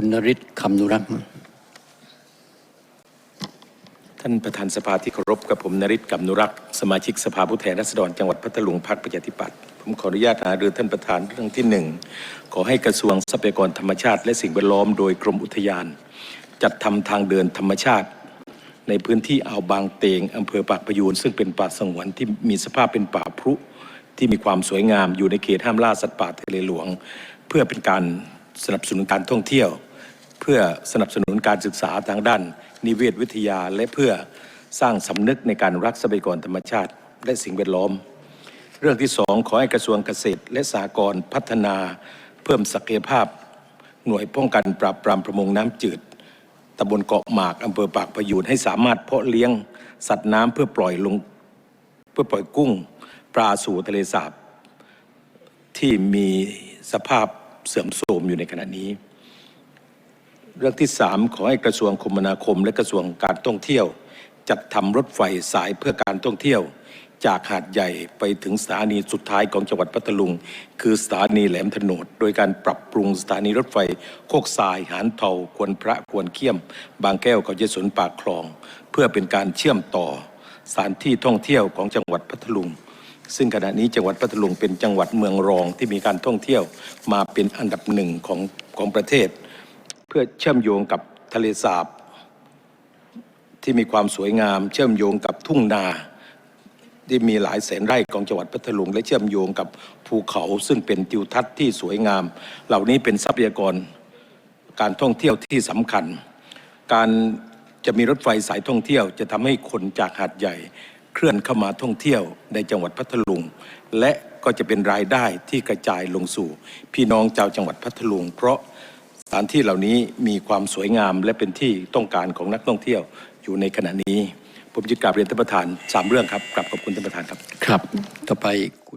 คุณนริศคำนุรักษ์ท่านประธานสภาที่เคารพกับผมนริศกำนุรักษ์สมาชิกสภาผู้แทนราษฎรจังหวัดพัทลุงพรรคประชาธิปัตย์ผมขออนุญาตหารือท่านประธานเรื่องที่หนึ่งขอให้กระทรวงทรัพยากรธรรมชาติและสิ่งแวดล้อมโดยกรมอุทยาน จัดทำทางเดินธรรมชาติ ในพื้นที่อ่าวบางเตงอำเภอปากพยูนซึ่งเป็นป่าสงวนที่มีสภาพเป็นป่าพรุที่มีความสวยงามอยู่ในเขตห้ามล่าสัตว์ป่าทะเลหลวง เพื่อเป็นการสนับสนุนการท่องเที่ยว พื่อสนับสนุนการศึกษาทางด้าน นิเวศวิทยา และเพื่อสร้างสำนึกในการรักทรัพยากรธรรมชาติ และสิ่งแวดล้อม เรื่องที่สองขอให้กระทรวงเกษตร และสหกรณ์พัฒนา เพิ่มศักยภาพ หน่วยป้องกันปราบปรามประมงน้ำจืดตำบลเกาะหมากอำเภอปากพยูนให้สามารถเพาะเลี้ยง สัตว์น้ำเพื่อปล่อยลงเพื่อปล่อยกุ้ง ปลาสู่ทะเลสาบที่มีสภาพเสื่อมโทรมอยู่ในขณะนี้ เรื่องที่สามขอให้กระทรวงคมนาคม และกระทรวงการท่องเที่ยว จัดทำรถไฟสายเพื่อการท่องเที่ยว จากหาดใหญ่ไปถึงสถานีสุดท้ายของจังหวัดพัทลุง คือสถานีแหลมถนด โดยการปรับปรุงสถานีรถไฟ โคกทรายหานเทาควรพระควรเขี้ยม บางแก้วเขาเยสนปากคลอง เพื่อเป็นการเชื่อมต่อสถานที่ท่องเที่ยวของจังหวัดพัทลุงซึ่งขณะนี้จังหวัดพัทลุงเป็นจังหวัดเมืองรองที่มีการท่องเที่ยวมาเป็นอันดับหนึ่งของของประเทศ เพื่อเชื่อมโยงกับทะเลสาบ ที่มีความสวยงาม เชื่อมโยงกับทุ่งนาที่มีหลายแสนไร่ของจังหวัดพัทลุง และเชื่อมโยงกับภูเขาซึ่งเป็นทิวทัศน์ที่สวยงาม เหล่านี้เป็นทรัพยากรการท่องเที่ยวที่สำคัญ การจะมีรถไฟสายท่องเที่ยว จะทำให้คนจากหาดใหญ่เคลื่อนเข้ามาท่องเที่ยวในจังหวัดพัทลุง และก็จะเป็นรายได้ที่กระจายลงสู่ พี่น้องชาวจังหวัดพัทลุง เพราะ สถานที่เหล่านี้มีความสวยงามและเป็นที่ต้องการของนักท่องเที่ยวอยู่ในขณะนี้ ผมจะกราบเรียนท่านประธานสามเรื่องครับกราบขอบคุณท่านประธานครับ ครับ ต่อไป